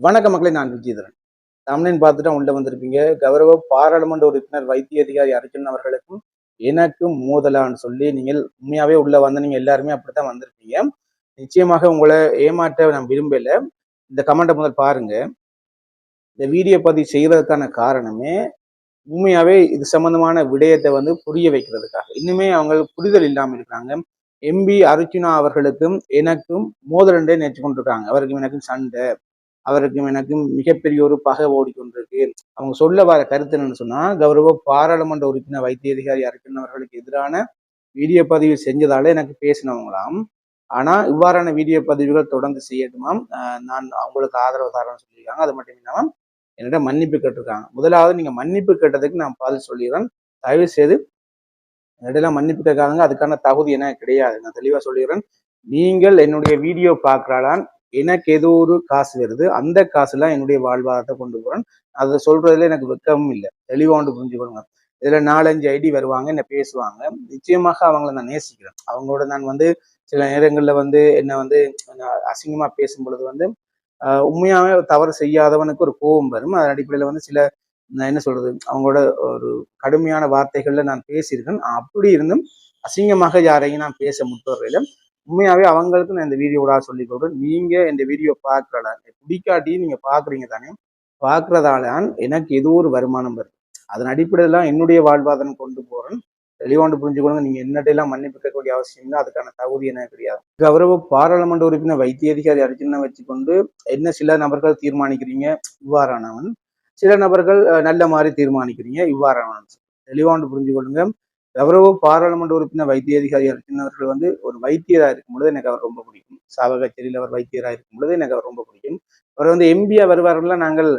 வணக்க மக்களை நான் விஜயதரன் தமிழின் பார்த்துட்டு உள்ள வந்திருப்பீங்க. கௌரவ பாராளுமன்ற உறுப்பினர் வைத்திய அதிகாரி அர்ஜுன் அவர்களுக்கும் எனக்கும் மோதலான்னு சொல்லி நீங்கள் உண்மையாவே உள்ள வந்த நீங்க எல்லாருமே அப்படித்தான் வந்திருப்பீங்க. நிச்சயமாக உங்களை ஏமாற்ற நான் விரும்பல. இந்த கமெண்ட்டை முதல் பாருங்க. இந்த வீடியோ பதிவு செய்வதற்கான காரணமே உண்மையாவே இது சம்பந்தமான விடயத்தை வந்து புரிய வைக்கிறதுக்காக. இன்னுமே அவங்க புரிதல் இல்லாமல் இருக்காங்க எம்பி அர்ஜுனா அவர்களுக்கும் எனக்கும் மோதலண்டே நேற்று கொண்டிருக்காங்க. அவருக்கும் எனக்கும் சண்டை. அவருக்கும் எனக்கும் மிகப்பெரிய ஒரு பகை ஓடிக்கொண்டிருக்கு. அவங்க சொல்ல வர கருத்து என்னன்னு சொன்னா கௌரவ பாராளுமன்ற உறுப்பினர் வைத்திய அதிகாரி அர்ஜுன் அவர்களுக்கு எதிரான வீடியோ பதிவு செஞ்சதால எனக்கு பேசினவங்களாம். ஆனா இவ்வாறான வீடியோ பதிவுகள் தொடர்ந்து செய்யட்டுமாம். நான் அவங்களுக்கு ஆதரவு தரேன்னு சொல்லியிருக்காங்க. அது மட்டும் இல்லாமல் என்னிடம் மன்னிப்பு கேட்டிருக்காங்க. முதலாவது நீங்க மன்னிப்பு கேட்டதுக்கு நான் பதில் சொல்லிடுறேன். தயவு செய்து என்னிடலாம் மன்னிப்பு கேட்காதுங்க. அதுக்கான தகுதி என கிடையாது. நான் தெளிவா சொல்லிடுறேன். நீங்கள் என்னுடைய வீடியோ பார்க்கறாளான் எனக்கு ஏதோ ஒரு காசு வருது. அந்த காசுலாம் என்னுடைய வாழ்வாதாரத்தை கொண்டு போறேன். அதை சொல்றதுல எனக்கு வெக்கமும் இல்லை. தெளிவாண்டு புரிஞ்சு புரிஞ்சுக்கணுங்க. இதுல நாலஞ்சு ஐடி வருவாங்க என்ன பேசுவாங்க. நிச்சயமாக அவங்கள நான் நேசிக்கிறேன். அவங்களோட நான் வந்து சில நேரங்கள்ல வந்து என்ன வந்து நான் அசிங்கமா பேசும் பொழுது வந்து உண்மையாகவே உண்மையாவே தவறு செய்யாதவனுக்கு ஒரு கோபம் வரும். அதன் அடிப்படையில வந்து சில நான் என்ன சொல்றது அவங்களோட ஒரு கடுமையான வார்த்தைகள்ல நான் பேசியிருக்கேன். அப்படி இருந்தும் அசிங்கமாக யாரையும் நான் பேச முற்படுறதில்ல உண்மையாவே அவங்களுக்கு நான் இந்த வீடியோட சொல்லி கொடுறேன் நீங்க இந்த வீடியோ பார்க்குறல பிடிக்காட்டி நீங்க பாக்குறீங்க தானே பார்க்குறதால எனக்கு ஏதோ ஒரு வருமானம் வருது. அதன் அடிப்படையில் என்னுடைய வாழ்வாதாரம் கொண்டு போறேன். தெளிவாண்டு புரிஞ்சுக்கொள்ளுங்க நீங்க என்னடையெல்லாம் மன்னிப்பு கேட்கக்கூடிய அவசியம் இல்லை அதுக்கான தகுதி எனக்கு கிடையாது. கௌரவ பாராளுமன்ற உறுப்பினர் வைத்திய அதிகாரி அர்ஜுனை வச்சுக்கொண்டு என்ன சில நபர்கள் தீர்மானிக்கிறீங்க இவ்வாறானவன். சில நபர்கள் நல்ல மாதிரி தீர்மானிக்கிறீங்க இவ்வாறானவன். தெளிவாண்டு புரிஞ்சுக்கொள்ளுங்க கௌரவ பாராளுமன்ற உறுப்பினர் வைத்திய அதிகாரி அர்ஜுனவர்கள் வந்து ஒரு வைத்தியராக இருக்கும் பொழுது எனக்கு அவர் ரொம்ப பிடிக்கும். சாவகச்சேரியில் அவர் வைத்தியராக இருக்கும் பொழுது எனக்கு அவர் ரொம்ப பிடிக்கும். அவர் வந்து எம்பியா வருவார்கள்ல நாங்கள்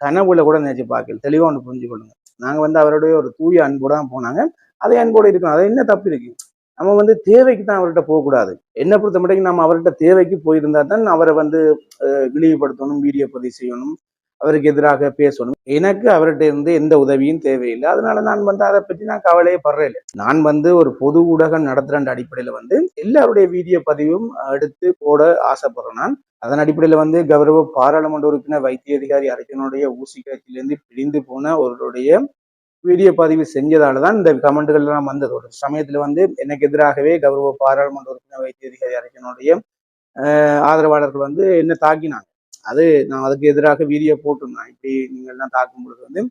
கனவுல கூட நினைச்சு பார்க்கல. தெளிவாக ஒன்று புரிஞ்சு கொள்ளுங்க. நாங்கள் வந்து அவருடைய ஒரு தூய அன்போடு தான் போனாங்க. அதே அன்போடு இருக்கணும். அது என்ன தப்பு இருக்கு? நம்ம வந்து தேவைக்கு தான் அவர்கிட்ட போகக்கூடாது. என்னை பொறுத்த மட்டும் நம்ம அவர்கிட்ட தேவைக்கு போயிருந்தா தான் அவரை வந்து அஹ், இழிவுபடுத்தணும் வீடியோ பதிவு செய்யணும். அவருக்கு எதிராக பேசணும். எனக்கு அவர்கிட்ட இருந்து எந்த உதவியும் தேவையில்லை. அதனால நான் வந்து அதை பற்றி நான் கவலையே படுறேன். நான் வந்து ஒரு பொது ஊடகம் நடத்துகிற அடிப்படையில் வந்து எல்லாருடைய வீடியோ பதிவும் எடுத்து போட ஆசைப்படுறேன் நான். அதன் அடிப்படையில் வந்து கௌரவ பாராளுமன்ற உறுப்பினர் வைத்திய அதிகாரி அரசனுடைய ஊசி காய்ச்சியிலிருந்து பிரிந்து போன ஒருவருடைய வீடியோ பதிவு செஞ்சதால தான் இந்த கமெண்ட்கள் எல்லாம் வந்தது. ஒரு சமயத்தில் வந்து எனக்கு எதிராகவே கௌரவ பாராளுமன்ற உறுப்பினர் வைத்திய அதிகாரி அரசனுடைய ஆதரவாளர்கள் வந்து என்ன தாக்கினாங்க. அது நான் அதுக்கு எதிராக வீடியோ போட்டிருந்தேன். இப்படி நீங்கள் எல்லாம் தாக்கும் பொழுது வந்து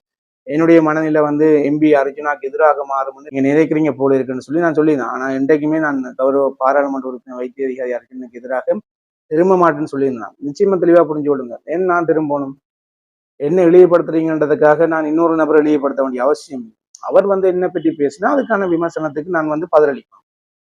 என்னுடைய மனநிலை வந்து எம்பி அர்ஜுனாக்கு எதிராக மாறும் வந்து நீங்க நினைக்கிறீங்க போல இருக்குன்னு சொல்லி நான் சொல்லியிருந்தேன். ஆனா என்றைக்குமே நான் கௌரவ பாராளுமன்ற உறுப்பினர் வைத்திய அதிகாரி அர்ஜுனுக்கு எதிராக திரும்ப மாட்டேன்னு சொல்லியிருந்தேன். நிச்சயமா தெளிவா புரிஞ்சு விடுங்க ஏன் நான் திரும்பணும்? என்ன எளியப்படுத்துறீங்கன்றதுக்காக நான் இன்னொரு நபரை எளியப்படுத்த வேண்டிய அவசியம் அவர் வந்து என்ன பற்றி பேசினா அதுக்கான விமர்சனத்துக்கு நான் வந்து பதிலளிப்பேன்.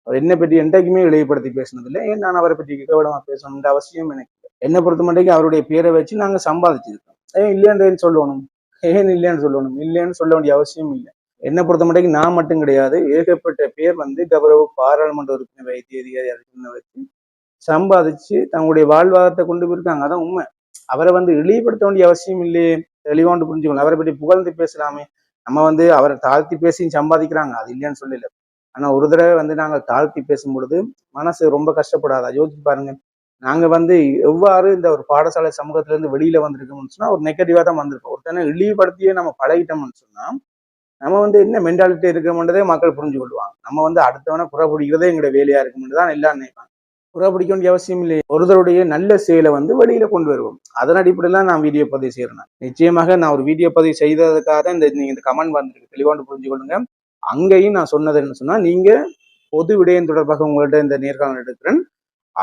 அவர் என்ன பற்றி என்றைக்குமே எளியப்படுத்தி பேசினதில்லை. ஏன் நான் அவரை பற்றி கேவலமா பேசணுன்ற அவசியம் எனக்கு என்னை பொறுத்த மட்டும் அவருடைய பேரை வச்சு நாங்க சம்பாதிச்சிருக்கோம். ஏன் இல்லைன்றேன்னு சொல்லணும்? ஏன் இல்லைன்னு சொல்லணும்? இல்லைன்னு சொல்ல வேண்டிய அவசியம் இல்லை. என்னை பொறுத்த மட்டும் நான் மட்டும் கிடையாது ஏகப்பட்ட பேர் வந்து கௌரவ பாராளுமன்ற உறுப்பினர் வைத்திய அதிகாரி அதுக்குன்னு வச்சு சம்பாதிச்சு தங்களுடைய வாழ்வாதாரத்தை கொண்டு போயிருக்காங்க. அதான் உண்மை. அவரை வந்து இழிவுபடுத்த வேண்டிய அவசியம் இல்லையே. தெளிவாண்டு புரிஞ்சுக்கணும். அவரை பற்றி புகழ்ந்து பேசலாமே. நம்ம வந்து அவரை தாழ்த்தி பேசி சம்பாதிக்கிறாங்க. அது இல்லைன்னு சொல்லல. ஆனா ஒரு தடவை வந்து நாங்க தாழ்த்தி பேசும் பொழுது மனசு ரொம்ப கஷ்டப்படாதா. யோசிச்சு பாருங்க. நாங்கள் வந்து எவ்வாறு இந்த ஒரு பாடசாலை சமூகத்திலேருந்து வெளியில் வந்திருக்கோம்னு சொன்னால் ஒரு நெகட்டிவாக தான் வந்திருக்கோம் ஒருத்தனை இழிவுபடுத்தியே நம்ம பழகிட்டோம்னு சொன்னா நம்ம வந்து என்ன மென்டாலிட்டி இருக்கோம்ன்றதே மக்கள் புரிஞ்சு கொள்வாங்க. நம்ம வந்து அடுத்தவனை குறை பிடிக்கிறதே எங்களோட வேலையாக இருக்கும்னு தான் எல்லாம் நினைப்பாங்க. குறை பிடிக்க வேண்டிய அவசியம் இல்லை ஒருத்தருடைய நல்ல செயலை வந்து வெளியில் கொண்டு வருவோம். அதன் அடிப்படையில் நான் வீடியோ பதிவு செய்யறேன் நிச்சயமாக நான் ஒரு வீடியோ பதிவு செய்ததுக்காக தான் இந்த நீங்கள் இந்த கமெண்ட் வந்திருக்கு. தெளிவாண்டு புரிஞ்சு கொள்ளுங்க. அங்கேயும் நான் சொன்னது என்ன சொன்னால் நீங்கள் பொது விடயம் தொடர்பாக உங்கள்கிட்ட இந்த நேர்காணல் எடுக்கிறேன்.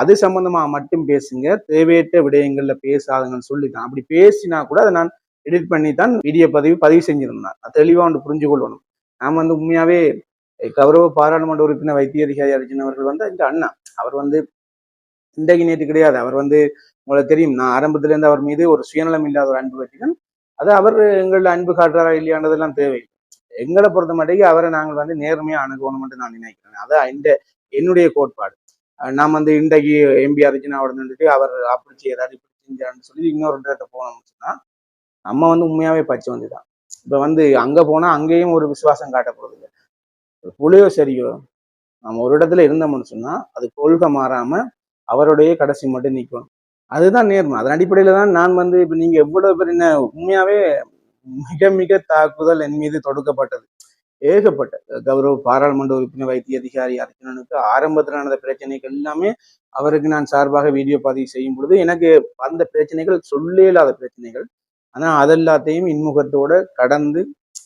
அது சம்பந்தமாக மட்டும் பேசுங்க. தேவையற்ற விடயங்களில் பேசாதுங்கன்னு சொல்லிதான் அப்படி பேசினா கூட அதை நான் எடிட் பண்ணி தான் வீடியோ பதிவு பதிவு செஞ்சிருந்தேன். அது ஒன்று புரிஞ்சு கொள்ளணும் வந்து உண்மையாகவே கௌரவ பாராளுமன்ற உறுப்பினர் வைத்திய அதிகாரி அர்ஜுன் அவர்கள் வந்து இந்த அண்ணா. அவர் வந்து இன்றைக்கு நேற்று கிடையாது. அவர் வந்து உங்களுக்கு தெரியும். நான் ஆரம்பத்திலேருந்து அவர் மீது ஒரு சுயநலம் இல்லாத ஒரு அன்பு வச்சுக்கேன் அது அவர் எங்கள அன்பு காட்டுறாரா இல்லையானதெல்லாம் தேவையில்லை. எங்களை பொறுத்த மட்டும் அவரை நாங்கள் வந்து நேர்மையாக அணுகணும்னு நான் நினைக்கிறேன். அதான் இந்த என்னுடைய கோட்பாடு. நாம் வந்து இன்றைக்கு எம்பி அர்ஜுனாவோட நின்றுட்டு அவர் அப்படி செய்யறாரு இப்படி செஞ்சாருன்னு சொல்லி இன்னொரு இடத்த போனோம்னு சொன்னால் நம்ம வந்து உண்மையாகவே பச்சை வந்து தான் இப்போ வந்து அங்கே போனால் அங்கேயும் ஒரு விசுவாசம் காட்டப்படுறது இல்லை. புளியோ சரியோ நம்ம ஒரு இடத்துல இருந்தோம்னு சொன்னால் அது கொள்கை மாறாமல் அவருடைய கடைசி மட்டும் நிற்கும் அதுதான் நேர்மை. அதன் அடிப்படையில் தான் நான் வந்து இப்போ நீங்கள் எவ்வளோ பேர் என்ன உண்மையாகவே மிக மிக தாக்குதல் என் மீது தொடுக்கப்பட்டது. ஏகப்பட்ட கௌரவ பாராளுமன்ற உறுப்பினர் வைத்திய அதிகாரி அர்ஜுனனுக்கு ஆரம்பத்தில் நடந்த பிரச்சனைகள் எல்லாமே அவருக்கு நான் சார்பாக வீடியோ பதிவு செய்யும் பொழுது எனக்கு வந்த பிரச்சனைகள் சொல்லே இல்லாத பிரச்சனைகள். ஆனால் அதெல்லாத்தையும் இன்முகத்தோட கடந்து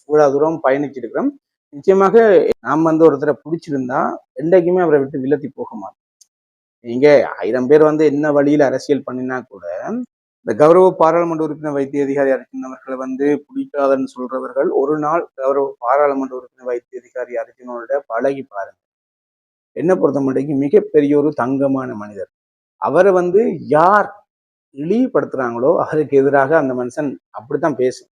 இவ்வளோ தூரம் பயணிச்சிருக்கிறோம். நிச்சயமாக நாம் வந்து ஒருத்தரை பிடிச்சிருந்தா என்றைக்குமே அவரை விட்டு விலத்தி போக மாட்டோம். நீங்க ஆயிரம் பேர் வந்து என்ன வழியில் அரசியல் பண்ணினா கூட இந்த கௌரவ பாராளுமன்ற உறுப்பினர் வைத்திய அதிகாரி அர்ஜுன் வந்து பிடிக்காதன்னு சொல்றவர்கள் ஒரு நாள் கௌரவ பாராளுமன்ற உறுப்பினர் வைத்திய அதிகாரி அர்ஜுனோட பழகி பாருங்க. என்ன பொறுத்த மட்டும் மிகப்பெரிய ஒரு தங்கமான மனிதர். அவரை வந்து யார் இழிவுபடுத்துறாங்களோ அவருக்கு எதிராக அந்த மனுஷன் அப்படித்தான் பேசும்.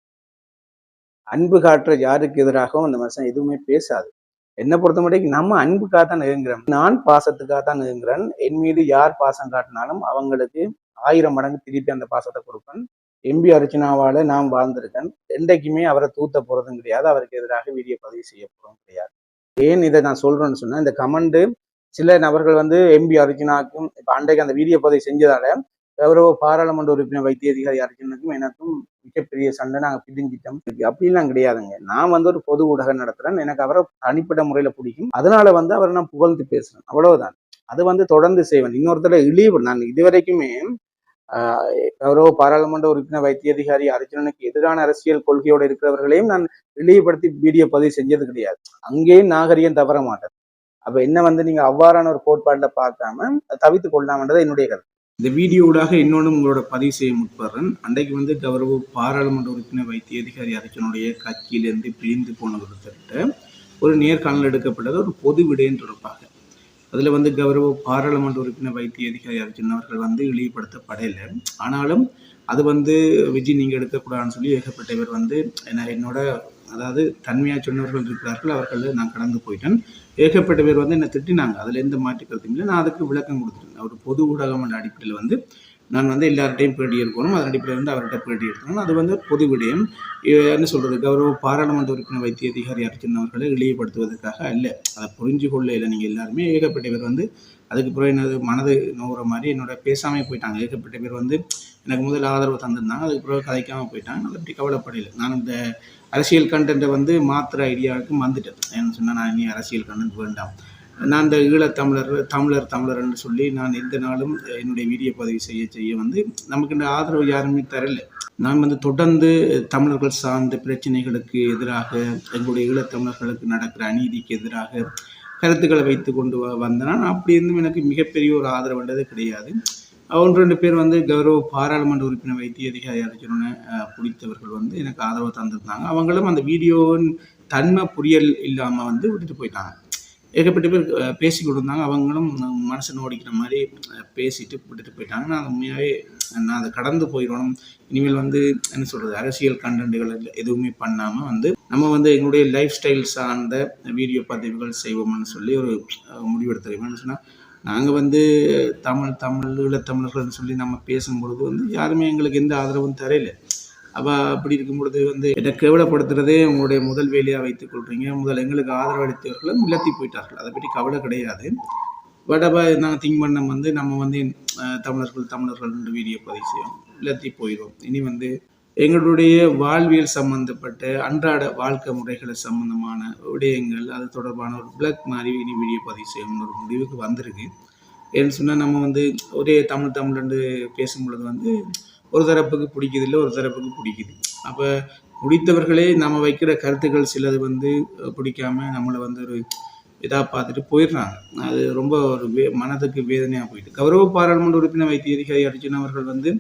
அன்பு காட்டுற யாருக்கு எதிராகவும் அந்த மனுஷன் எதுவுமே பேசாது. என்னை பொறுத்த மட்டும் நம்ம அன்புக்காக தான் நெருங்குறோம். நான் பாசத்துக்காக தான் நெருங்குறேன். என் மீது யார் பாசம் காட்டினாலும் அவங்களுக்கு ஆயிரம் மடங்கு திருப்பி அந்த பாசத்தை கொடுப்பேன். எம்பி அர்ச்சனாவால நான் வாழ்ந்திருக்கேன். என்றைக்குமே அவரை தூத்த போறதும் கிடையாது. அவருக்கு எதிராக வீடியோ பதிவு செய்ய கிடையாது. ஏன் இதை நான் சொல்றேன்னு சொன்னால் இந்த கமெண்டு சில நபர்கள் வந்து எம்பி அர்ஜுனாக்கும் இப்போ அன்றைக்கு அந்த வீடியோ பதிவு செஞ்சதால கௌரவ பாராளுமன்ற உறுப்பினர் வைத்திய அதிகாரி அர்ஜுனுக்கும் எனக்கும் மிகப்பெரிய சண்டை. நாங்க பிரிஞ்சிட்டோம் அப்படிலாம் கிடையாதுங்க. நான் வந்து ஒரு பொது ஊடகம் நடத்துறேன். எனக்கு அவரை தனிப்பட்ட முறையில் பிடிக்கும். அதனால வந்து அவரை நான் புகழ்ந்து பேசுறேன். அவ்வளவுதான். அது வந்து தொடர்ந்து செய்வேன். இன்னொருத்தர இழிவு நான் இதுவரைக்குமே கௌரவ பாராளுமன்ற உறுப்பினர் வைத்திய அதிகாரி அர்ஜுனனுக்கு எதிரான அரசியல் கொள்கையோடு இருக்கிறவர்களையும் நான் இழிவுபடுத்தி வீடியோ பதிவு செஞ்சது கிடையாது. அங்கேயும் நாகரிகம் தவற மாட்டேன் அப்ப என்ன வந்து நீங்க அவ்வாறான ஒரு கோட்பாட்டில் பார்க்காம தவித்து கொள்ளாமன்றதை என்னுடைய கருத்து. இந்த வீடியோடாக இன்னொன்று உங்களோட பதிவு செய்ய முற்படுறேன். அன்றைக்கு வந்து கௌரவ பாராளுமன்ற உறுப்பினர் வைத்திய அதிகாரி அர்ஜுனுடைய கட்சியிலிருந்து பிரிந்து போன ஒருத்தர்கிட்ட ஒரு நேர்காணல் எடுக்கப்பட்டது. ஒரு பொது விடயம் தொடர்பாக. அதில் வந்து கௌரவ பாராளுமன்ற உறுப்பினர் வைத்திய அதிகாரி அர்ஜுன் வந்து இழிவுபடுத்தப்படலை. ஆனாலும் அது வந்து விஜய் நீங்கள் எடுக்கக்கூடாதுன்னு சொல்லி ஏகப்பட்ட பேர் வந்து என்ன என்னோட அதாவது தன்மையாக சொன்னவர்கள் இருக்கிறார்கள் அவர்கள் நான் கடந்து போயிட்டேன். ஏகப்பட்ட பேர் வந்து என்னை திட்டினாங்க. அதில் எந்த மாற்று கருத்தும் இல்லை. நான் அதுக்கு விளக்கம் கொடுத்துட்டேன். ஒரு பொது ஊடகம் என்ற அடிப்படையில் வந்து நான் வந்து எல்லார்ட்டையும் பேட்டி எடுக்கணும். அதன் அடிப்படையில் வந்து அவர்கிட்ட பேட்டி எடுக்கணும். அது வந்து பொது விடயம். என்ன சொல்கிறது கௌரவ பாராளுமன்ற உறுப்பினர் வைத்திய அதிகாரி அர்ஜுன் அவர்களை இழிவுபடுத்துவதற்காக அல்ல. அதை புரிஞ்சு கொள்ள இல்லை நீங்கள் எல்லாருமே ஏகப்பட்ட பேர் வந்து அதுக்கு பிறகு என்னது? மனது நோகிற மாதிரி என்னோட பேசாமல் போயிட்டாங்க. ஏகப்பட்ட பேர் வந்து எனக்கு முதல் ஆதரவு தந்திருந்தாங்க. அதுக்கு பிறகு கதைக்காமல் போயிட்டாங்க. நான் அப்படி கவலைப்படையில நான் இந்த அரசியல் கண்டென்ட்டை வந்து மாத்திர ஐடியாவுக்கு வந்துட்டேன் ஏன்னு சொன்னால் நான் இனி அரசியல் கண்டென்ட் வேண்டாம். நான் இந்த ஈழத்தமிழர் தமிழர் தமிழர்னு சொல்லி நான் எந்த நாளும் என்னுடைய வீடியோ பதிவு செய்ய செய்ய வந்து நமக்கு இந்த ஆதரவு யாருமே தரல. நான் வந்து தொடர்ந்து தமிழர்கள் சார்ந்த பிரச்சனைகளுக்கு எதிராக எங்களுடைய ஈழத்தமிழர்களுக்கு நடக்கிற அநீதிக்கு எதிராக கருத்துக்களை வைத்து கொண்டு வ வந்தேன்னா அப்படி இருந்தும் எனக்கு மிகப்பெரிய ஒரு ஆதரவுன்றது கிடையாது. ஒன்று ரெண்டு பேர் வந்து கௌரவ பாராளுமன்ற உறுப்பினர் வைத்திய அதிகாரி அர்ஜுனனை பிடித்தவர்கள் வந்து எனக்கு ஆதரவு தந்திருந்தாங்க. அவங்களும் அந்த வீடியோவின் தன்மை புரியல் இல்லாமல் வந்து விட்டுட்டு போயிட்டாங்க. ஏகப்பட்ட பேர் பேசி கொடுத்தாங்க அவங்களும் மனசு நோடிக்கிற மாதிரி பேசிட்டு விட்டுட்டு போயிட்டாங்க. நான் உண்மையாகவே நான் அதை கடந்து போயிடணும். இனிமேல் வந்து என்ன சொல்கிறது அரசியல் கண்டென்ட்டுகள் எதுவுமே பண்ணாமல் வந்து நம்ம வந்து எங்களுடைய லைஃப் ஸ்டைல் சார்ந்த வீடியோ பதிவுகள் செய்வோம்னு சொல்லி ஒரு முடிவெடுத்துருக்கோம்னு சொன்னால் நாங்கள் வந்து தமிழ் தமிழ் ஈழத்தமிழர்கள்னு சொல்லி நம்ம பேசும்பொழுது வந்து யாருமே எங்களுக்கு எந்த ஆதரவும் தரையில அப்போ அப்படி இருக்கும் பொழுது வந்து என்னை கேவலப்படுத்துறதே உங்களுடைய முதல் வேலையாக வைத்துக் கொள்றீங்க. முதல் எங்களுக்கு ஆதரவு அளித்தவர்களும் போயிட்டார்கள். அதை பற்றி கவலை கிடையாது. பட் அப்போ நாங்கள் திங்க் பண்ண வந்து நம்ம வந்து தமிழர்கள் தமிழர்கள் வீடியோ பதிவு செய்வோம். இழத்தி போயிடும் இனி வந்து எங்களுடைய வாழ்வியல் சம்பந்தப்பட்ட அன்றாட வாழ்க்கை முறைகளை சம்பந்தமான விடயங்கள் அது தொடர்பான ஒரு பிளக் மாதிரி இனி வீடியோ பதிவு செய்யணும்னு ஒரு முடிவுக்கு வந்திருக்கு. ஏன்னு சொன்னால் நம்ம வந்து ஒரே தமிழ் தமிழ்ண்டு பேசும் பொழுது வந்து ஒரு தரப்புக்கு பிடிக்குது இல்லை ஒரு தரப்புக்கு பிடிக்குது. அப்போ பிடித்தவர்களே நம்ம வைக்கிற கருத்துக்கள் சிலது வந்து பிடிக்காம நம்மளை வந்து ஒரு இதாக பார்த்துட்டு போயிடுறாங்க. அது ரொம்ப ஒரு வே மனதுக்கு வேதனையாக போயிட்டு. கௌரவ பாராளுமன்ற உறுப்பினர் வைத்திய அதிகாரி அர்ஜுன் அவர்கள் வந்து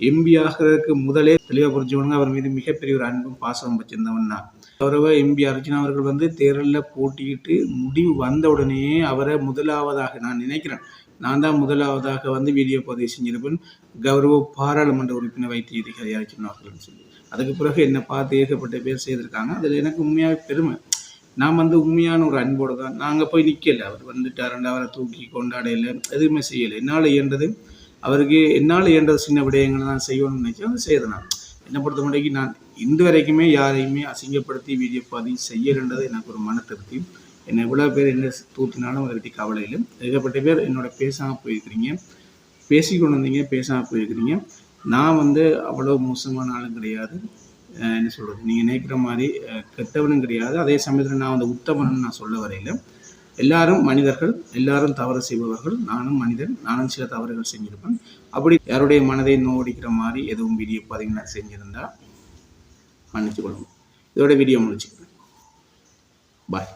எம்பி ஆகிறதுக்கு முதலே தெளிவாக புரிஞ்சவங்க அவர் மீது மிகப்பெரிய ஒரு அன்பும் பாசமும் வச்சிருந்தவன் கௌரவ எம்பி அர்ஜுன் அவர்கள் வந்து தேர்தலில் போட்டியிட்டு முடிவு வந்த உடனே அவரை முதலாவதாக நான் நினைக்கிறேன். நான் தான் முதலாவதாக வந்து வீடியோ பதிவு செஞ்சிருப்பேன். கௌரவ பாராளுமன்ற உறுப்பினர் வைத்திய அதிகாரி அர்ஜுன் அவர்கள்னு சொல்லி. அதுக்கு பிறகு என்னை பார்த்து ஏகப்பட்ட பேர் செய்திருக்காங்க. அதில் எனக்கு உண்மையாகவே பெருமை. நான் வந்து உண்மையான ஒரு அன்போடு தான். நாங்கள் போய் நிற்கல. அவர் வந்துட்டார் அவரை தூக்கி கொண்டாடையில் எதுவுமே செய்யலை. என்னால் இயன்றது அவருக்கு என்னால் இயன்றது சின்ன விடயங்களை நான் செய்யணும்னு நினைச்சேன். அதை செய்தேன் நான். என்னை பொறுத்த முடியும் நான் இன்று வரைக்குமே யாரையுமே அசிங்கப்படுத்தி வீடியோ பதிவு செய்யலைன்றது எனக்கு ஒரு மன திருப்தி. என்னை எவ்வளோ பேர் என்ன தூத்தினாலும் அதை பற்றி கவலை இல்லை. ஏகப்பட்ட பேர் என்னோட பேசாமல் போயிருக்கிறீங்க. பேசிக்கொண்டு வந்தீங்க பேசாமல் போயிருக்கிறீங்க. நான் வந்து அவ்வளோ மோசமான ஆளும் கிடையாது. என்ன சொல்கிறது நீங்கள் நினைக்கிற மாதிரி கெட்டவனும் கிடையாது. அதே சமயத்தில் நான் வந்து உத்தமனும் நான் சொல்ல வரையில. எல்லாரும் மனிதர்கள் எல்லாரும் தவறு செய்பவர்கள். நானும் மனிதன் நானும் சில தவறுகள் செஞ்சிருப்பேன். அப்படி யாருடைய மனதை நோடிக்கிற மாதிரி எதுவும் வீடியோ பதிவு நான் செஞ்சிருந்தா மன்னிச்சு கொள்ளுங்க இதோட வீடியோ முடிச்சுக்கிறேன். பாய்